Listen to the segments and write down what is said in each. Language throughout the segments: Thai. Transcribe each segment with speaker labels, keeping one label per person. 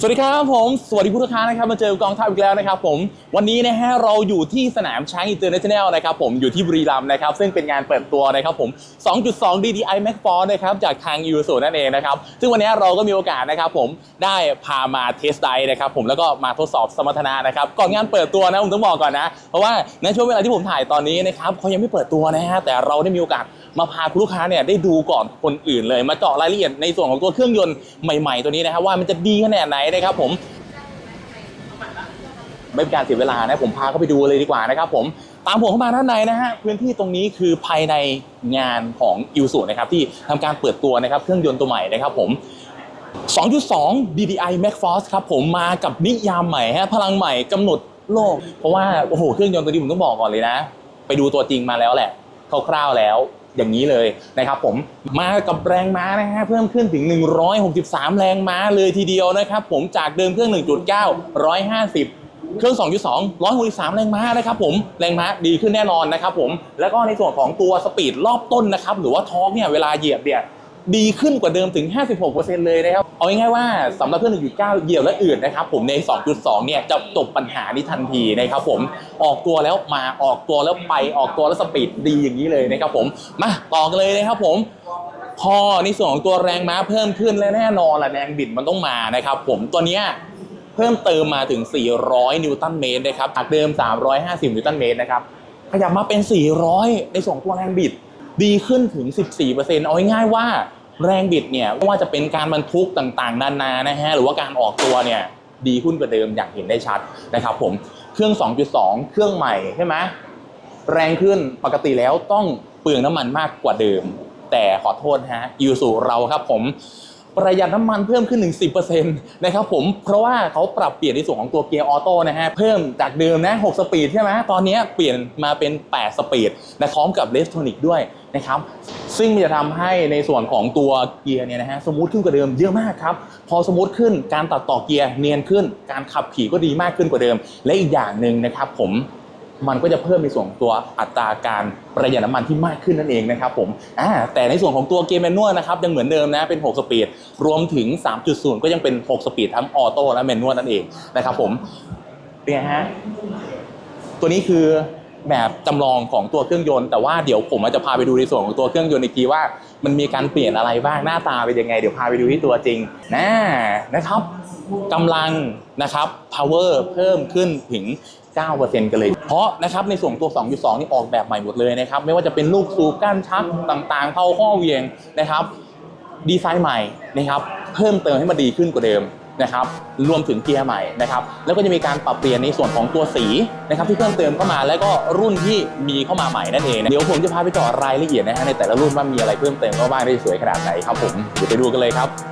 Speaker 1: สวัสดีครับผมสวัสดีผู้ลูกค้านะครับมาเจอกองทัพอีกแล้วนะครับผมวันนี้นะฮะเราอยู่ที่สนามช้างอินเตอร์เนชั่นแนลนะครับผมอยู่ที่บุรีรัมย์นะครับซึ่งเป็นงานเปิดตัวนะครับผม 2.2 DDI Max Force นะครับจากทางยูสุนั่นเองนะครับซึ่งวันนี้เราก็มีโอกาสนะครับผมได้พามาเทสไดนะครับผมแล้วก็มาทดสอบสมรรถนะนะครับก่อนงานเปิดตัวนะผมต้องบอกก่อนนะ เพราะว่าในช่วงเวลาที่ผมถ่ายตอนนี้นะครับเขายังไม่เปิดตัวนะฮะแต่เราได้มีโอกาส มาพาคุณลูกค้าเนี่ยได้ดูก่อนคนอื่นเลย มาเจาะรายละเอียดในส่วนของตัวเครื่องยนต์ใหม่ๆตัวนี้นะครับว่ามันจะดีขนาดไหนนะครับผมไม่เป็นการเสียเวลานะผมพาเข้าไปดูเลยดีกว่านะครับผมตามผมเข้ามาด้านในนะฮะพื้นที่ตรงนี้คือภายในงานของอิวสุนะครับที่ทำการเปิดตัวนะครับเครื่องยนต์ตัวใหม่นะครับผม 2.2 DDI Max Force ครับผมมากับนิยามใหม่ฮะพลังใหม่กำหนดโลก เพราะว่าโอ้โหเครื่องยนต์ตัวนี้ผมต้องบอกก่อนเลยนะ ไปดูตัวจริงมาแล้วแหละคร่าวๆแล้ว อย่างนี้เลยนะครับผมมากับแรงม้านะฮะเพิ่มขึ้นถึง 163 แรงม้าเลยทีเดียวนะครับผมจากเดิมเครื่อง 1.9 150เครื่อง 2.2 163 แรงม้านะครับผม แรงม้าดีขึ้นแน่นอนนะครับผม แล้วก็ในส่วนของตัวสปีดรอบต้นนะครับ หรือว่าทอร์กเนี่ย เวลาเหยียบเนี่ย ดีขึ้นกว่าเดิมถึง 56%เลยนะครับ เอาง่ายๆว่าสำหรับเครื่อง1.9เหยียบและอื่นนะครับผมใน 2.2 เนี่ยจะจบปัญหานี้ทันทีนะครับผมออกตัวแล้วมาออกตัวแล้วไปออกตัวแล้วสปีดดีอย่างนี้เลยนะครับผมมาต่อกันเลยนะครับผมพอในส่วนของตัวแรงม้าเพิ่มขึ้นและแน่นอนแหละแรงบิดมันต้องมานะครับผมตัวเนี้ยเพิ่มเติมมาถึง 400 นิวตันเมตรนะครับจากเดิม 350 นิวตันเมตรนะครับขยับมาเป็น 400 ในส่วนของตัวแรงบิด ดีขึ้นถึง 14%เอาง่ายๆว่าแรงบิดเนี่ยไม่ว่าจะเป็นการบรรทุกต่างๆนานานะฮะหรือว่าการออกตัวเนี่ยดีขึ้นกว่าเดิมอย่างเห็นได้ชัดนะครับผมเครื่อง 2.2 เครื่องใหม่ใช่ไหมแรงขึ้นปกติแล้วต้องเปลืองน้ำมันมากกว่าเดิม แต่ขอโทษฮะยูสุเราครับผม ประหยัดน้ำมันเพิ่มขึ้นถึง10%นะครับผมเพราะว่าเขาปรับเปลี่ยนในส่วนของตัวเกียร์ออโต้นะฮะเพิ่มจากเดิมนะ6สปีดใช่ไหมตอนนี้เปลี่ยนมาเป็น 8 สปีดนะพร้อมกับเลสโทนิกด้วยนะครับซึ่งมันจะทำให้ในส่วนของตัวเกียร์เนี่ยนะฮะสมูทขึ้นกว่าเดิมเยอะมากครับ พอสมูทขึ้นการตัดต่อเกียร์เนียนขึ้น การขับขี่ก็ดีมากขึ้นกว่าเดิม และอีกอย่างหนึ่งนะครับผม มันก็จะเพิ่มในส่วนตัวอัตราการประหยัดน้ำมันที่มากขึ้นนั่นเองนะครับผมอ่าแต่ในส่วนของตัวเกียร์แมนนวลนะครับยังเหมือนเดิมนะเป็น 6 สปีด รวมถึง 3.0 ก็ยังเป็น 6 สปีดทั้งออโต้และแมนนวลนั่นเองนะครับผมเป็นไงฮะตัวนี้คือแบบจำลองของตัวเครื่องยนต์แต่ว่าเดี๋ยวผมจจะพาไปดูในส่วนของตัวเครื่องยนต์อีกทีว่า มันมีการเปลี่ยนอะไรบ้างหน้าตาเป็นยังไง เดี๋ยวพาไปดูที่ตัวจริงนะนะครับกำลังนะครับ power เพิ่มขึ้นถึง 9%กันเลย เพราะนะครับในส่วนของตัว2.2นี่ออกแบบใหม่หมดเลยนะครับ ไม่ว่าจะเป็นลูกสูบก้านชักต่างๆเผาข้อเวียงนะครับ ดีไซน์ใหม่นะครับ เพิ่มเติมให้มันดีขึ้นกว่าเดิมนะครับรวมถึงเกียร์ใหม่นะครับแล้วก็จะมีการปรับเปลี่ยนในส่วนของตัวสีนะครับที่เพิ่มเติมเข้ามาแล้วก็รุ่นที่มีเข้ามาใหม่นั่นเองเดี๋ยวผมจะพาไปจาะรายละเอียดนะฮะในแต่ละรุ่นว่ามีอะไรเพิ่มเติมเข้าบ้างได้สวยขนาดไหนครับผมเดี๋ยวไปดูกันเลยครับ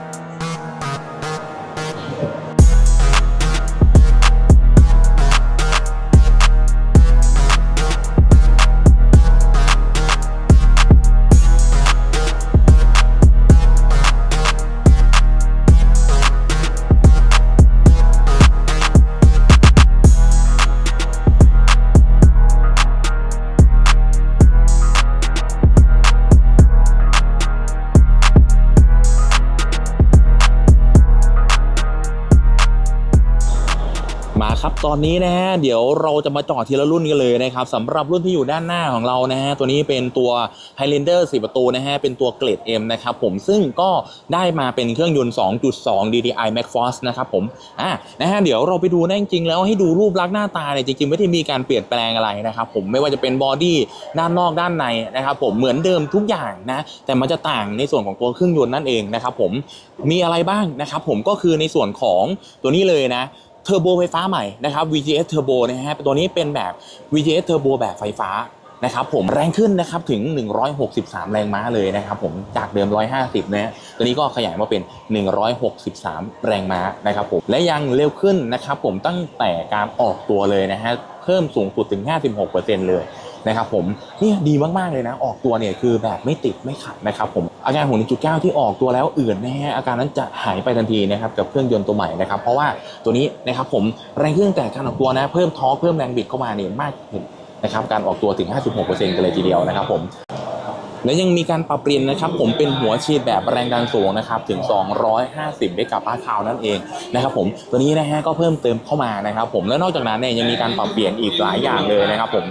Speaker 1: ตอนนี้นะฮะเดี๋ยวเราจะมาเจอดทีละรุ่นกันเลยนะครับสำหรับรุ่นที่อยู่ด้านหน้าของเรานะฮะตัวนี้เป็นตัว Highlander 4 ประตูนะฮะเป็นตัวเกรด M นะครับผมซึ่งก็ได้มาเป็นเครื่องยนต์ 2.2 DDI Max Force นะครับผมอ่านะฮะเดี๋ยวเราไปดูนะจริงๆแล้วให้ดูรูปลักษณ์หน้าตาเนี่ยจริงๆไม่ได้มีการเปลี่ยนแปลงอะไรนะครับผมไม่ว่าจะเป็นบอดี้ด้านนอกด้านในนะครับผมเหมือนเดิมทุกอย่างนะแต่มันจะต่างในส่วนของตัวเครื่องยนต์นั่นเองนะครับผมมีอะไรบ้างนะครับผมก็คือในส่วนของตัวนี้เลยนะ เทอร์โบไฟฟ้าใหม่นะครับ VGS Turbo นะฮะตัวนี้เป็นแบบ VGS Turbo แบบไฟฟ้านะครับผมแรงขึ้นนะครับถึง 163 แรงม้าเลยนะครับผมจากเดิม 150นะฮะตัวนี้ก็ขยายมาเป็น 163 แรงม้านะครับผมและยังเร็วขึ้นนะครับผมตั้งแต่การออกตัวเลยนะฮะเพิ่มสูงสุดถึง 56%เลย นะครับผมเนี่ยดีมากๆเลยนะ ออกตัวเนี่ยคือแบบไม่ติดไม่ขัดนะครับผมอาการของ1.9 ที่ออกตัวแล้วอื่นนะฮะอาการนั้นจะหายไปทันทีนะครับกับเครื่องยนต์ตัวใหม่นะครับเพราะว่าตัวนี้นะครับผมแรงเครื่องแต่การออกตัวนะเพิ่มทอร์คเพิ่มแรงบิดเข้ามาเนี่ยมากขึ้นนะครับการออกตัวถึง 56%กันเลยทีเดียวนะครับผมและยังมีการปรับเปลี่ยนนะครับผมเป็นหัวฉีดแบบแรงดันสูงนะครับถึง 250ได้กับป้าคาวนั่นเองนะครับผมตัวนี้นะฮะก็เพิ่มเติมเข้ามานะครับผมและนอกจากนั้นเนี่ยยังมีการปรับเปลี่ยนอีกหลายอย่างเลยนะครับผม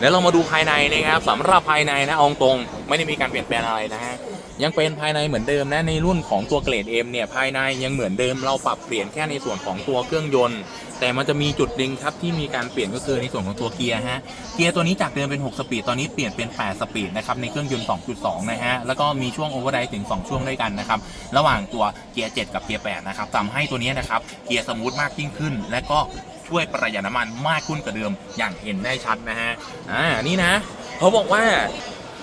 Speaker 1: แล้วเรามาดูภายในนะครับสำหรับภายในนะอาตรงไม่ได้มีการเปลี่ยนแปลงอะไรนะฮะยังเป็นภายในเหมือนเดิมนะในรุ่นของตัวเกรด M เนี่ยภายในยังเหมือนเดิมเราปรับเปลี่ยนแค่ในส่วนของตัวเครื่องยนต์ แต่มันจะมีจุดหนึ่งครับที่มีการเปลี่ยนก็คือในส่วนของตัวเกียร์ฮะเกียร์ตัวนี้จากเดิมเป็น 6 สปีดตอนนี้เปลี่ยนเป็น 8 สปีดนะครับในเครื่องยนต์ 2.2 นะฮะแล้วก็มีช่วงโอเวอร์ไดถึง 2 ช่วงด้วยกันนะครับระหว่างตัวเกียร์ 7 กับเกียร์ 8 นะครับทำให้ตัวนี้นะครับเกียร์สมูทมากยิ่งขึ้น และก็ ช่วยประหยัดน้ำมันมากขึ้นกว่าเดิมอย่างเห็นได้ชัดนะฮะอ่านี่นะเขาบอกว่า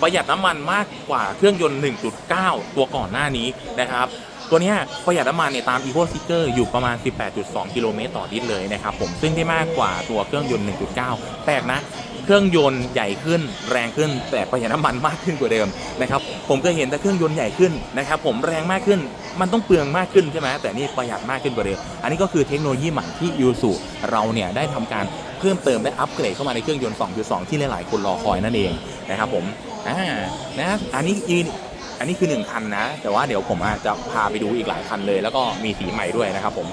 Speaker 1: ประหยัดน้ำมันมากกว่าเครื่องยนต์ 1.9 ตัวก่อนหน้านี้นะครับตัวนี้ประหยัดน้ำมันเนี่ยตาม Eco Sticker อยู่ประมาณ 18.2 กิโลเมตรต่อลิตรเลยนะครับผมซึ่งได้มากกว่าตัวเครื่องยนต์ 1.9 แปลกนะ เครื่องยนต์ใหญ่ขึ้นแรงขึ้น แต่ประหยัดน้ำมันมากขึ้นกว่าเดิมนะครับผมก็เห็นแต่เครื่องยนต์ใหญ่ขึ้นนะครับผมแรงมากขึ้นมันต้องเปลืองมากขึ้นใช่ไหมแต่นี่ประหยัดมากขึ้นกว่าเดิมอันนี้ก็คือเทคโนโลยีใหม่ที่ยูสุเราเนี่ยได้ทำการเพิ่มเติมและอัปเกรดเข้ามาในเครื่องยนต์ 2.2 ที่หลาย ๆ คนรอคอยนั่นเองนะครับผมอ่านะอันนี้อีอันนี้คือ 1 คันนะ แต่ว่าเดี๋ยวผมอาจจะพาไปดูอีกหลายคันเลย แล้วก็มีสีใหม่ด้วยนะครับผม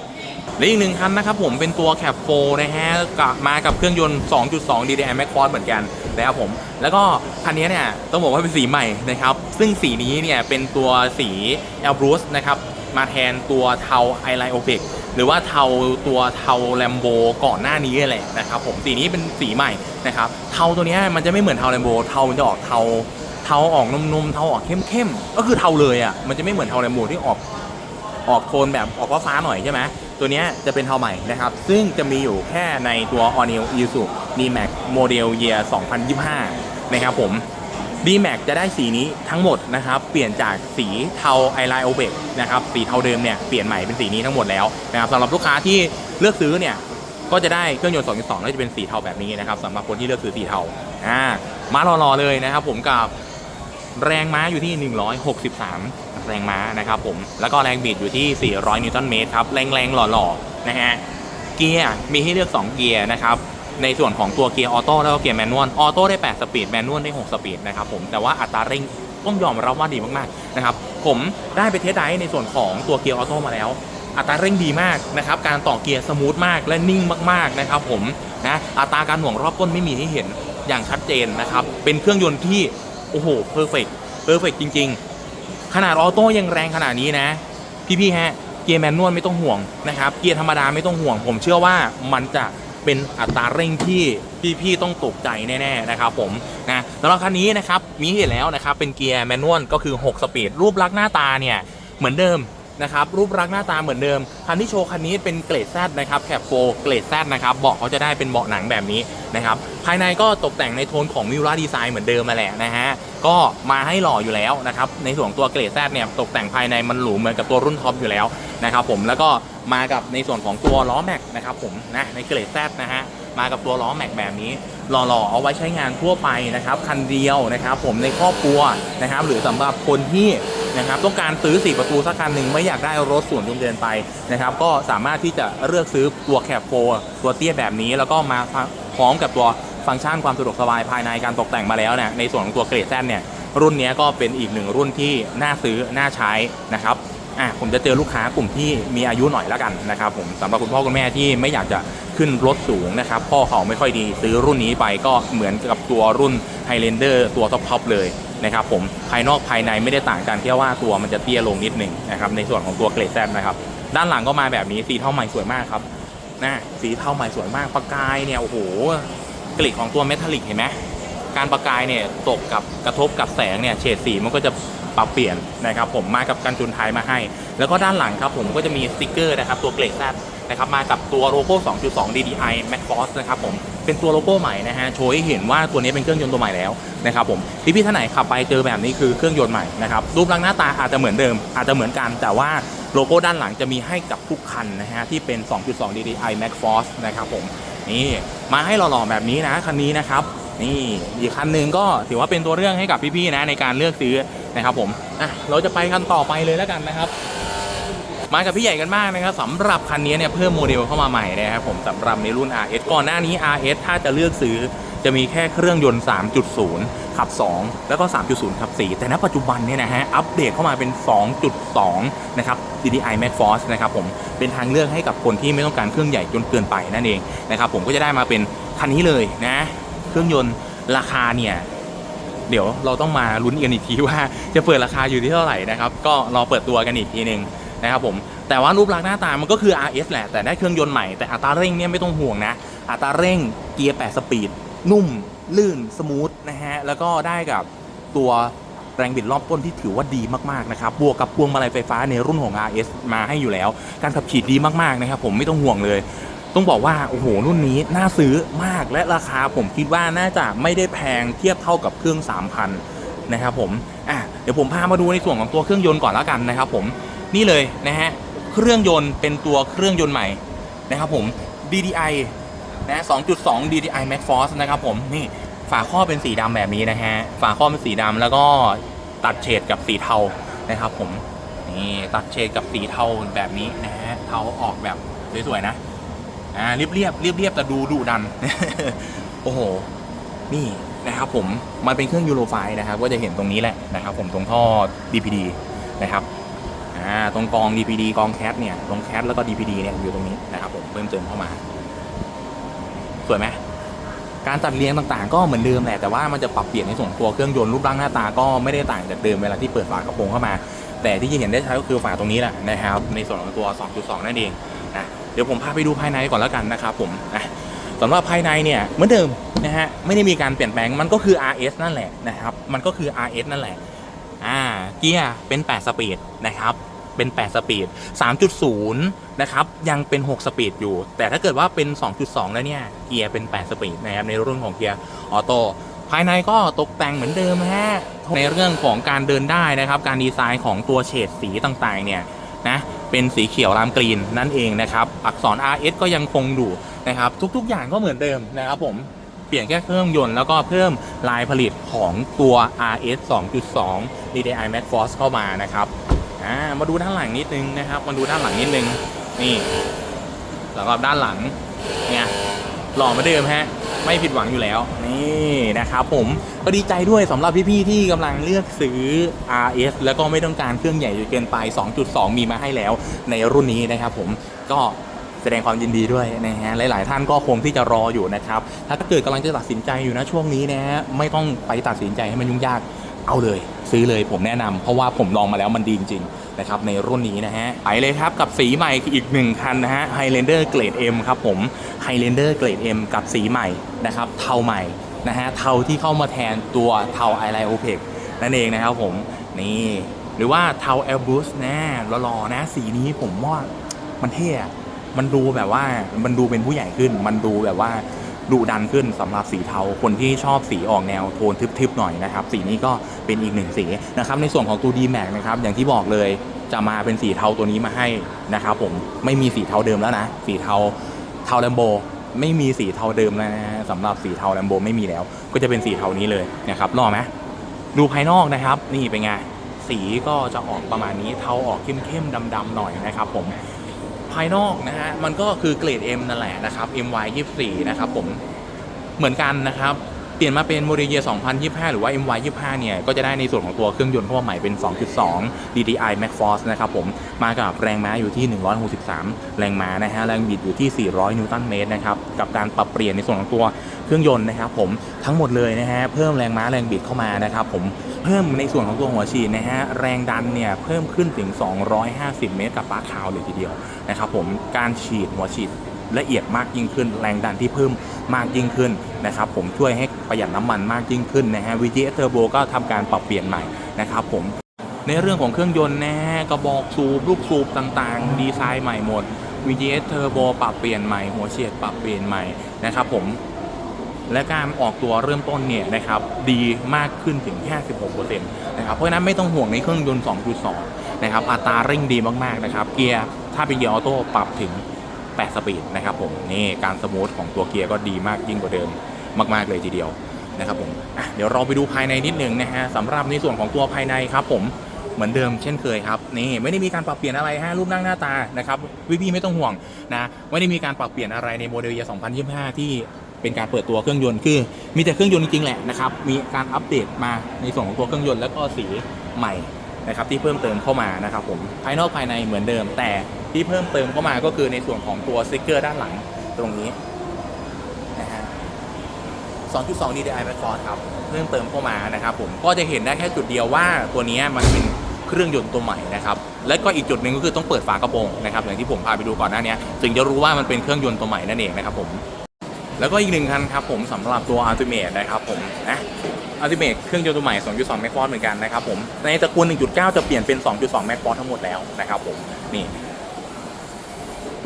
Speaker 1: และอีกหนึ่งคันนะครับผมเป็นตัวแคปโฟนะฮะกับมากับเครื่องยนต์ 2.2 DDI Max Force เหมือนกันนะครับผม แล้วก็คันนี้เนี่ยต้องบอกว่าเป็นสีใหม่นะครับ ซึ่งสีนี้เนี่ยเป็นตัวสี e l b r u c e นะครับมาแทนตัวเทา i l i o p e c หรือว่าเทาตัวเทาแลมโบก่อนหน้านี้แหละนะครับผมสีนี้เป็นสีใหม่นะครับเทาตัวนี้มันจะไม่เหมือนเทาแลมโบเทามันจะออกเทาเทาออกนุ่มๆเทาออกเข้มๆก็คือเทาเลยอะมันจะไม่เหมือนเทาแลมโบที่ออกออกโทนแบบออกฟ้าๆหน่อยใช่ไหม ตัวนี้จะเป็นเทาใหม่นะครับ ซึ่งจะมีอยู่แค่ในตัว All New Isuzu D-Max Model Year 2025 นะครับผม D-Max จะได้สีนี้ทั้งหมดนะครับ เปลี่ยนจากสีเทาไอไลโอเบกนะครับ สีเทาเดิมเนี่ยเปลี่ยนใหม่เป็นสีนี้ทั้งหมดแล้วนะครับสำหรับลูกค้าที่เลือกซื้อเนี่ยก็จะได้เครื่องยนต์ 2.2 แล้วจะเป็นสีเทาแบบนี้นะครับสำหรับคนที่เลือกซื้อสีเทาอ่ามารอๆเลยนะครับผมกับ แรงม้าอยู่ที่ 163 แรงม้านะครับผม แล้วก็แรงบิดอยู่ที่ 400 นิวตันเมตรครับ แรงๆ หล่อๆ นะฮะ เกียร์มีให้เลือก 2 เกียร์นะครับ ในส่วนของตัวเกียร์ออโต้แล้วก็เกียร์แมนนวล ออโต้ได้ 8 สปีด แมนนวลได้ 6 สปีดนะครับผม แต่ว่าอัตราเร่งต้องยอมรับว่าดีมากๆ นะครับ ผมได้ไปเทสไดในส่วนของตัวเกียร์ออโต้มาแล้วอัตราเร่งดีมากนะครับ การต่อเกียร์สมูทมากและนิ่งมากๆนะครับผมนะ อัตราการหน่วงรอบต้นไม่มีให้เห็นอย่างชัดเจนนะครับ เป็นเครื่องยนต์ที่ อ้โหเพอร์เฟกต์เพอร์เฟกต์จริง ๆ ขนาดออโต้ยังแรงขนาดนี้นะ พี่ๆฮะเกียร์แมนนวลไม่ต้องห่วงนะครับเกียร์ธรรมดาไม่ต้องห่วง ผมเชื่อว่ามันจะเป็นอัตราเร่งที่พี่ๆต้องตกใจแน่ๆนะครับผมนะสำหรับคันนี้นะครับมีให้เห็นแล้วนะครับเป็นเกียร์แมนนวลก็คือ 6 สปีดรูปลักษณ์หน้าตาเนี่ยเหมือนเดิม นะครับรูปลักษณ์หน้าตาเหมือนเดิม คันที่โชว์คันนี้เป็นเกรดแซดนะครับแคปโฟเกรดแซดนะครับเบาะเขาจะได้เป็นเบาะหนังแบบนี้นะครับภายในก็ตกแต่งในโทนของมิวราดีไซน์เหมือนเดิมมาแหละนะฮะก็มาให้หล่ออยู่แล้วนะครับในส่วนตัวเกรดแซดเนี่ยตกแต่งภายในมันหรูเหมือนกับตัวรุ่นท็อปอยู่แล้วนะครับผมแล้วก็มากับในส่วนของตัวล้อแม็กนะครับผมนะในเกรดแซดนะฮะมากับตัวล้อแม็กแบบนี้ หล่อๆเอาไว้ใช้งานทั่วไปนะครับคันเดียวนะครับผมในครอบครัวนะครับหรือสำหรับคนที่นะครับต้องการซื้อ 4 ประตูสักคันหนึ่งไม่อยากได้รถส่วนยนต์เดินไปนะครับก็สามารถที่จะเลือกซื้อตัวแคปโฟตัวเตี้ยแบบนี้ แล้วก็มาพร้อมกับตัวฟังก์ชันความสะดวกสบายภายในการตกแต่งมาแล้วเนี่ยในส่วนของตัวเกรดแซนเนี่ยรุ่นนี้ก็เป็นอีกหนึ่งรุ่นที่น่าซื้อน่าใช้นะครับ อะผมจะเจอลูกค้ากลุ่มที่มีอายุหน่อยแล้วกันนะครับผมสำหรับคุณพ่อคุณแม่ที่ไม่อยากจะขึ้นรถสูงนะครับพ่อเขาไม่ค่อยดีซื้อรุ่นนี้ไปก็เหมือนกับตัวรุ่น Highlander ตัวท็อปๆเลยนะครับผมภายนอกภายในไม่ได้ต่างกันแค่ว่าตัวมันจะเตี้ยลงนิดหนึ่งนะครับในส่วนของตัวเกรดแซนะครับด้านหลังก็มาแบบนี้สีเทาใหม่สวยมากครับนะสีเทาใหม่สวยมากประกายเนี่ยโอ้โหกลิ่ของตัวเมทัลลิกเห็นไหมการประกายเนี่ยตกกับกระทบกับแสงเนี่ยเฉดสีมันก็จะ ปรับเปลี่ยนนะครับผมมากับกันจุนไทยมาให้ แล้วก็ด้านหลังครับผมก็จะมีสติกเกอร์นะครับตัวเกรดแซนะครับมากับตัวโลโก้ 2.2 DDI Max Force นะครับผมเป็นตัวโลโก้ใหม่นะฮะโชว์ให้เห็นว่าตัวนี้เป็นเครื่องยนต์ตัวใหม่แล้วนะครับผมพี่พี่ๆท่านไหนขับไปเจอแบบนี้คือเครื่องยนต์ใหม่นะครับรูปร่างหน้าตาอาจจะเหมือนเดิม อาจจะเหมือนกันแต่ว่าโลโก้ด้านหลังจะมีให้กับทุกคันนะฮะที่เป็น 2.2 DDI Max Force นะครับผมนี่มาให้หล่อๆแบบนี้นะคันนี้นะครับนี่อีกคันหนึ่งก็ถือว่าเป็นตัวเรื่องให้กับพี่ๆนะในการเลือกซื้อ นะครับผมอะเราจะไปคันต่อไปเลยแล้วกันนะครับ มากับพี่ใหญ่กันมากนะครับสำหรับคันนี้เนี่ยเพิ่มโมเดลเข้ามาใหม่นะครับผมสำหรับในรุ่น RS ก่อนหน้านี้ RS ถ้าจะเลือกซื้อจะมีแค่เครื่องยนต์ 3.0 ขับ 2 แล้วก็ 3.0 ขับ 4 แต่ณปัจจุบันเนี่ยนะฮะ อัปเดตเข้ามาเป็น 2.2 นะครับ DDI Max Force นะครับผม เป็นทางเลือกให้กับคนที่ไม่ต้องการเครื่องใหญ่จนเกินไปนั่นเองนะครับผมก็จะได้มาเป็นคันนี้เลยนะ เครื่องยนต์ราคาเนี่ย เดี๋ยวเราต้องมาลุ้นกันอีกทีว่าจะเปิดราคาอยู่ที่เท่าไหร่นะครับ ก็รอเปิดตัวกันอีกทีหนึ่งนะครับผม แต่ว่ารูปลักษณ์หน้าตามันก็คือ RS แหละ แต่ได้เครื่องยนต์ใหม่ แต่อัตราเร่งเนี่ยไม่ต้องห่วงนะ อัตราเร่งเกียร์ 8 สปีด นุ่ม ลื่น สมูทนะฮะ แล้วก็ได้กับตัวแรงบิดรอบต้นที่ถือว่าดีมากๆนะครับ บวกกับพวงมาลัยไฟฟ้าในรุ่นของ RS มาให้อยู่แล้ว การขับขี่ดีมากๆนะครับผมไม่ต้องห่วงเลย ต้องบอกว่าโอ้โหรุ่นนี้น่าซื้อมากและราคาผมคิดว่าน่าจะไม่ได้แพงเทียบเท่ากับเครื่อง 3,000 นะครับผมอะเดี๋ยวผมพามาดูในส่วนของตัวเครื่องยนต์ก่อนแล้วกันนะครับผมนี่เลยนะฮะเครื่องยนต์เป็นตัวเครื่องยนต์ใหม่นะครับผม DDI นะ 2.2 DDI Max Force นะครับผมนี่ฝาข้อเป็นสีดำแบบนี้นะฮะฝาข้อเป็นสีดำแล้วก็ตัดเฉดกับสีเทานะครับผมนี่ตัดเฉดกับสีเทาแบบนี้นะฮะเทาออกแบบสวยๆนะ อ่าเรียบเรียบเรียบเรียบแต่ดูดุดัน โอ้โห นี่นะครับผม มันเป็นเครื่องยูโรไฟนะครับก็จะเห็นตรงนี้แหละนะครับ ผมตรงท่อ DPD นะครับอ่าตรงกอง DPD กองแคทเนี่ยตรงแคทแล้วก็ DPD เนี่ยอยู่ตรงนี้นะครับผมเพิ่มเติมเข้ามา สวยไหมการจัดเรียงต่างๆ ก็เหมือนเดิมแหละแต่ว่ามันจะปรับเปลี่ยนในส่วนของตัวเครื่องยนต์รูปร่างหน้าตาก็ไม่ได้ต่างจากเดิมเวลาที่เปิดฝากระโปรงเข้ามา แต่ที่จะเห็นได้ชัดก็คือฝาตรงนี้แหละนะครับในส่วนของตัว 2.2 นั่นเองนะ เดี๋ยวผมพาไปดูภายในก่อนแล้วกันนะครับผมนะสำหรับภายในเนี่ยเหมือนเดิมนะฮะไม่ได้มีการเปลี่ยนแปลงมันก็คือ RS นั่นแหละนะครับมันก็คือ RS นั่นแหละอ่าเกียร์เป็น 8 สปีดนะครับเป็น 8 สปีด 3.0 นะครับ ยังเป็น 6 สปีดอยู่ แต่ถ้าเกิดว่าเป็น 2.2 แล้วเนี่ย เกียร์เป็น 8 สปีดนะครับ ในรุ่นของเกียร์ออโต้ ภายในก็ตกแต่งเหมือนเดิมฮะ ในเรื่องของการเดินได้นะครับ การดีไซน์ของตัวเฉดสีต่างๆ เนี่ยนะ เป็นสีเขียวรามกรีนนั่นเองนะครับอักษร RS ก็ยังคงอยู่นะครับทุกๆ อย่างก็เหมือนเดิมนะครับผมเปลี่ยนแค่เครื่องยนต์แล้วก็เพิ่มลายผลิตของตัว RS 2.2 DDI Max Force เข้ามานะครับมาดูด้านหลังนิดนึงนะครับ มาดูด้านหลังนิดนึงนี่แล้วก็ด้านหลังเนี่ย หล่อมาเดิมฮะ ไม่ผิดหวังอยู่แล้ว นี่นะครับผมก็ดีใจด้วยสำหรับพี่ๆที่กำลังเลือกซื้อ RS แล้วก็ไม่ต้องการเครื่องใหญ่จนเกินไป 2.2 มีมาให้แล้วในรุ่นนี้นะครับผมก็แสดงความยินดีด้วยนะฮะ หลาย ๆ ท่านก็คงที่จะรออยู่นะครับ ถ้าเกิดกำลังจะตัดสินใจอยู่นะช่วงนี้นะฮะ ไม่ต้องไปตัดสินใจให้มันยุ่งยาก เอาเลยซื้อเลยผมแนะนำเพราะว่าผมลองมาแล้วมันดีจริงๆนะครับในรุ่นนี้นะฮะไปเลยครับกับสีใหม่อีกหนึ่งคันนะฮะ Highlander Grade M ครับผม Highlander Grade M กับสีใหม่นะครับเทาใหม่นะฮะเทาที่เข้ามาแทนตัวเทา i l i o p e c นั่นเองนะครับผมนี่หรือว่าเทา Airbus นะหล่อๆนะสีนี้ผมว่ามันเท่มันดูแบบว่ามันดูเป็นผู้ใหญ่ขึ้น มันดูแบบว่า ดุดันขึ้นสำหรับสีเทาคนที่ชอบสีออกแนวโทนทึบๆหน่อยนะครับ สีนี้ก็เป็นอีกหนึ่งสีนะครับในส่วนของตัว d m a x นะครับอย่างที่บอกเลยจะมาเป็นสีเทาตัวนี้มาให้นะครับผมไม่มีสีเทาเดิมแล้วนะ สีเทาเทาแลมโบไม่มีสีเทาเดิมแล้วนะฮะสำหรับสีเทาแลมโบไม่มีแล้ว ก็จะเป็นสีเทานี้เลยนะครับรอไหมดูภายนอกนะครับ นี่เป็นไงสีก็จะออกประมาณนี้เทาออกเข้มๆดำๆหน่อยนะครับผม ภายนอกนะฮะมันก็คือเกรด M นั่นแหละนะครับ MY 24นะครับผมเหมือนกันนะครับ เปลี่ยนมาเป็นโมเดลเย2025 หรือว่า MY 25 เนี่ย ก็จะได้ในส่วนของตัวเครื่องยนต์เข้ามาใหม่เป็น 2.2 DDI Max Force นะครับผม มากับแรงม้าอยู่ที่ 163 แรงม้านะฮะ แรงบิดอยู่ที่ 400 นิวตันเมตรนะครับ กับการปรับเปลี่ยนในส่วนของตัวเครื่องยนต์นะครับผม ทั้งหมดเลยนะฮะ เพิ่มแรงม้าแรงบิดเข้ามานะครับผม เพิ่มในส่วนของตัวหัวฉีดนะฮะ แรงดันเนี่ยเพิ่มขึ้นถึง 250 เมตรกับปาคาวเลยทีเดียวนะครับผม การฉีดหัวฉีดละเอียดมากยิ่งขึ้น แรงดันที่เพิ่มมากยิ่งขึ้น นะครับผมช่วยให้ประหยัดน้ำมันมากยิ่งขึ้นนะฮะ VGS Turbo ก็ทำการปรับเปลี่ยนใหม่นะครับผมในเรื่องของเครื่องยนต์นะฮะกระบอกสูบลูกสูบต่างๆ ดีไซน์ใหม่หมด VGS Turbo ปรับเปลี่ยนใหม่ หัวเฉียดปรับเปลี่ยนใหม่นะครับผมและการออกตัวเริ่มต้นเนี่ยนะครับดีมากขึ้นถึง 56%นะครับเพราะฉะนั้นไม่ต้องห่วงในเครื่องยนต์ 2.2 นะครับอัตราเร่งดีมากๆนะครับเกียร์ถ้าเป็นเกียร์ออโต้ปรับถึง 8 สปีดนะครับผมนี่การสมูทของตัวเกียร์ก็ดีมากยิ่งกว่าเดิม มาก ๆ เลยทีเดียวนะครับผมเดี๋ยวเราไปดูภายในนิดนึงนะฮะสำหรับในส่วนของตัวภายในครับผมเหมือนเดิมเช่นเคยครับนี่ไม่ได้มีการปรับเปลี่ยนอะไรฮะรูปนั่งหน้าตานะครับพี่ไม่ต้องห่วงนะไม่ได้มีการปรับเปลี่ยนอะไรในโมเดลเย2025 ที่เป็นการเปิดตัวเครื่องยนต์คือมีแต่เครื่องยนต์จริงๆแหละนะครับมีการอัปเดตมาในส่วนของตัวเครื่องยนต์แล้วก็สีใหม่นะครับที่เพิ่มเติมเข้ามานะครับผมภายนอกภายในเหมือนเดิม แต่ที่เพิ่มเติมเข้ามาก็คือในส่วนของตัวสติกเกอร์ด้านหลังตรงนี้ 2.2 DDI m a x Force ครับเพิ่มเติมเข้ามานะครับผมก็จะเห็นได้แค่จุดเดียวว่าตัวนี้มันเป็นเครื่องยนต์ตัวใหม่นะครับและก็อีกจุดหนึ่งก็คือต้องเปิดฝากระโปรงนะครับอย่างที่ผมพาไปดูก่อนหน้านี้ถึงจะรู้ว่ามันเป็นเครื่องยนต์ตัวใหม่นั่นเองนะครับผมแล้วก็อีกหนึ่งคันครับผมสำหรับตัว Ultimate นะครับผมนะ Ultimate เครื่องยนต์ตัวใหม่ 2.2 m a x Force เหมือนกันนะครับผม ในตระกูล 1.9 จะเปลี่ยนเป็น 2.2 m a x Force ทั้งหมดแล้วนะครับผม นี่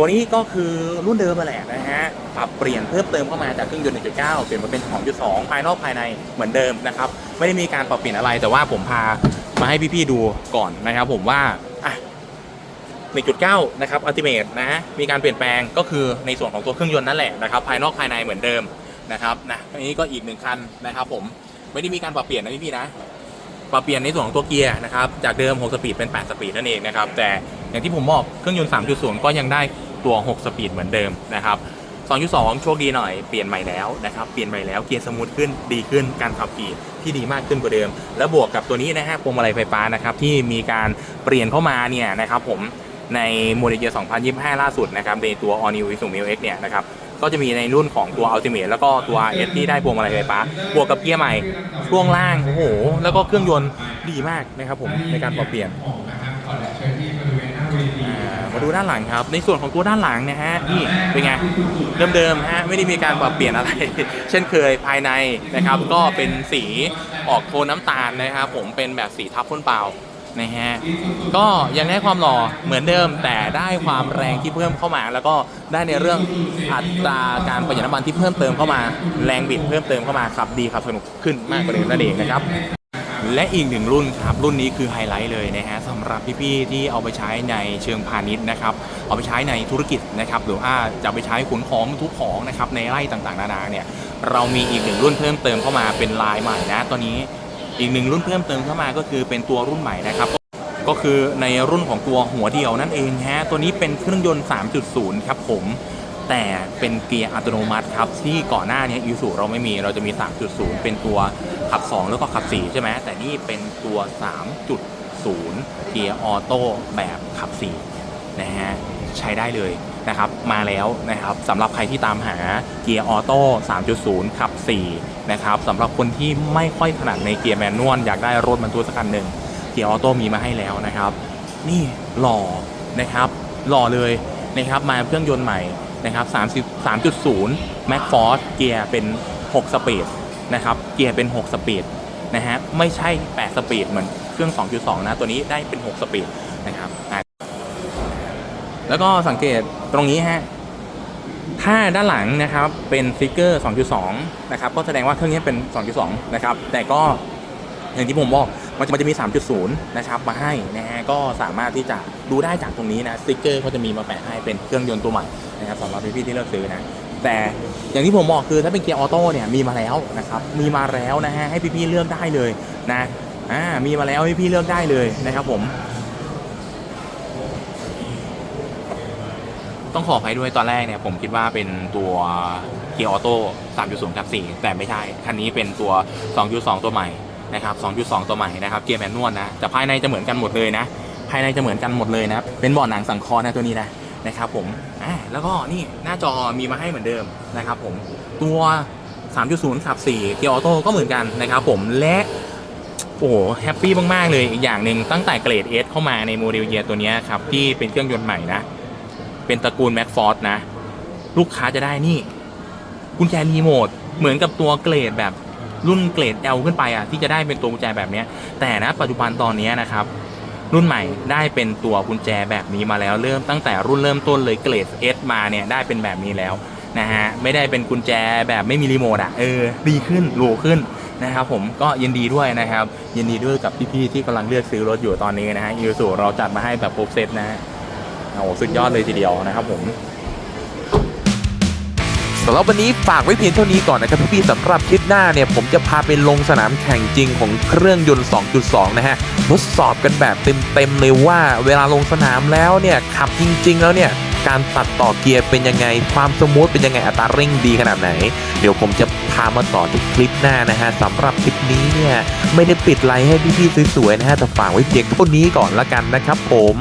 Speaker 1: ตัวนี้ก็คือรุ่นเดิมมาแหละนะฮะปรับเปลี่ยนเพิ่มเติมเข้ามาจากเครื่องยนต์ 1.9 เปลี่ยนมาเป็น 2.2 ภายนอกภายในเหมือนเดิมนะครับ ไม่ได้มีการปรับเปลี่ยนอะไรแต่ว่าผมพามาให้พี่ๆดูก่อนนะครับ ผมว่าอะ1.9 นะครับอัลติเมทนะ มีการเปลี่ยนแปลงก็คือในส่วนของตัวเครื่องยนต์นั่นแหละนะครับ ภายนอกภายในเหมือนเดิมนะครับนะอันนี้ก็อีกหนึ่งคันนะครับ ผมไม่ได้มีการปรับเปลี่ยนนะพี่ๆนะปรับเปลี่ยนในส่วนของตัวเกียร์นะครับ จากเดิม 6 สปีดเป็น 8 สปีดนั่นเองนะครับ แต่อย่างที่ผมบอกเครื่องยนต์ 3.0 ก็ยังได้ ตัว 6 สปีดเหมือนเดิมนะครับ2.2 โชคดีหน่อย เปลี่ยนใหม่แล้วนะครับ เปลี่ยนใหม่แล้ว เกียร์สมูทขึ้น ดีขึ้น การขับขี่ที่ดีมากขึ้นกว่าเดิม แล้วบวกกับตัวนี้นะฮะพวงมาลัยไฟฟ้านะครับ ที่มีการเปลี่ยนเข้ามาเนี่ยนะครับผม ในโมเดลเยียร์2025 ล่าสุดนะครับ ในตัว All New Isuzu Mil X เนี่ยนะครับ ก็จะมีในรุ่นของตัว Ultimate แล้วก็ตัว RS ที่ได้พวงมาลัยไฟฟ้า บวกกับเกียร์ใหม่ ช่วงล่าง โอ้โห แล้วก็เครื่องยนต์ดีมากนะครับผม ในการปรับเปลี่ยนอ่า มาดูด้านหลังครับ ในส่วนของตัวด้านหลังนะฮะนี่เป็นไงเดิมๆฮะไม่ได้มีการปรับเปลี่ยนอะไร เช่นเคยภายในนะครับ ก็เป็นสีออกโทนน้ำตาลนะครับ ผมเป็นแบบสีทับพ่นเปล่านะฮะก็ยังได้ความหล่อเหมือนเดิมแต่ได้ความแรงที่เพิ่มเข้ามา แล้วก็ได้ในเรื่องอัตราการประหยัดน้ำมันที่เพิ่มเติมเข้ามา แรงบิดเพิ่มเติมเข้ามาขับดีขับสนุกขึ้นมากกว่าเดิมนั่นเองนะครับ และอีกหนึ่งรุ่นครับรุ่นนี้คือไฮไลท์เลยนะฮะสำหรับพี่ๆที่เอาไปใช้ในเชิงพาณิชย์นะครับเอาไปใช้ในธุรกิจนะครับหรือว่าจะไปใช้ขนของบรรทุกของนะครับในไร่ต่างๆนานาเนี่ยเรามีอีกหนึ่งรุ่นเพิ่มเติมเข้ามาเป็นลายใหม่นะตัวนี้อีกหนึ่งรุ่นเพิ่มเติมเข้ามาก็คือเป็นตัวรุ่นใหม่นะครับก็คือในรุ่นของตัวหัวเดียวนั่นเองฮะตัวนี้เป็นเครื่องยนต์ 3.0 ครับผม แต่เป็นเกียร์อัตโนมัติครับ ที่ก่อนหน้านี้ยูสุเราไม่มีเราจะมี 3.0 เป็นตัวขับ 2 แล้วก็ขับ 4 ใช่ไหมแต่นี่เป็นตัว 3.0 เกียร์ออโต้แบบขับ 4 นะฮะ ใช้ได้เลยนะครับมาแล้วนะครับสำหรับใครที่ตามหาเกียร์ออโต้ 3.0 ขับ 4 นะครับสำหรับคนที่ไม่ค่อยถนัดในเกียร์แมนนวลอยากได้รถบรรทุกสักคันหนึ่งเกียร์ออโต้มีมาให้แล้วนะครับ นี่หล่อนะครับหล่อเลยนะครับมาเครื่องยนต์ใหม่ นะครับ33.0 Max Force เกียร์เป็น 6 สปีดนะครับ เกียร์เป็น 6 สปีดนะฮะ ไม่ใช่ 8 สปีดเหมือนเครื่อง 2.2 นะ ตัวนี้ได้เป็น 6 สปีดนะครับแล้วก็สังเกตตรงนี้ฮะ ถ้าด้านหลังนะครับเป็นสติกเกอร์ 2.2 นะครับ ก็แสดงว่าเครื่องนี้เป็น 2.2 นะครับ แต่ก็อย่างที่ผมบอก มันจะมันจะมี 3.0 นะครับมาให้นะฮะก็สามารถที่จะดูได้จากตรงนี้นะสติกเกอร์เขาจะมีมาแปะให้เป็นเครื่องยนต์ตัวใหม่นะครับสำหรับพี่ๆที่เลือกซื้อนะแต่อย่างที่ผมบอกคือถ้าเป็นเกียร์ออโต้เนี่ยมีมาแล้วนะครับมีมาแล้วนะฮะให้พี่ๆเลือกได้เลยนะอ่ามีมาแล้วให้พี่ๆเลือกได้เลยนะครับผม ต้องขออภัยด้วยตอนแรกเนี่ยผมคิดว่าเป็นตัวเกียร์ออโต้3.0 กับ 4 แต่ไม่ใช่ คันนี้เป็นตัว 2.2 ตัวใหม่ นะครับ 2.2 ตัวใหม่นะครับ เกียร์แมนนวลนะ แต่ภายในจะเหมือนกันหมดเลยนะ ภายในจะเหมือนกันหมดเลยนะ เป็นเบาะหนังสังเคราะห์นะตัวนี้นะนะครับผมอ่าแล้วก็นี่หน้าจอมีมาให้เหมือนเดิมนะครับผม ตัว 3.0 ขับ 4 เกียร์ออโต้ก็เหมือนกันนะครับผม และโอ้โหแฮปปี้มาก ๆ เลยอีกอย่างหนึ่งตั้งแต่เกรด S เข้ามาในโมเดลเยียร์ตัวนี้ครับ ที่เป็นเครื่องยนต์ใหม่นะ เป็นตระกูล Mac Force นะ ลูกค้าจะได้นี่กุญแจรีโมทเหมือนกับตัวเกรดแบบ รุ่นเกรด L ขึ้นไปอะที่จะได้เป็นตัวกุญแจแบบนี้แต่นะปัจจุบันตอนนี้นะครับรุ่นใหม่ได้เป็นตัวกุญแจแบบนี้มาแล้วเริ่มตั้งแต่รุ่นเริ่มต้นเลยเกรด S มาเนี่ยได้เป็นแบบนี้แล้วนะฮะไม่ได้เป็นกุญแจแบบไม่มีรีโมทอะเออดีขึ้นหรูขึ้นนะครับผมก็ยินดีด้วยนะครับ ยินดีด้วยกับพี่ๆที่กำลังเลือกซื้อรถอยู่ตอนนี้นะฮะยูสุเราจัดมาให้แบบครบเซตนะฮะโอ้โหสุดยอดเลยทีเดียวนะครับผม
Speaker 2: สำหรับวันนี้ฝากไว้เพียงเท่านี้ก่อนนะครับพี่ๆสำหรับคลิปหน้าเนี่ยผมจะพาไปลงสนามแข่งจริงของเครื่องยนต์ 2.2 นะฮะทดสอบกันแบบเต็มๆเลยว่าเวลาลงสนามแล้วเนี่ยขับจริง ๆ แล้วเนี่ยการตัดต่อเกียร์เป็นยังไง ความสมูทเป็นยังไงอัตราเร่งดีขนาดไหน เดี๋ยวผมจะพามาต่อที่คลิปหน้านะฮะสำหรับคลิปนี้เนี่ยไม่ได้ปิดไลน์ให้พี่ๆสวยๆนะฮะแต่ฝากไว้เพียงเท่านี้ก่อนละกันนะครับผม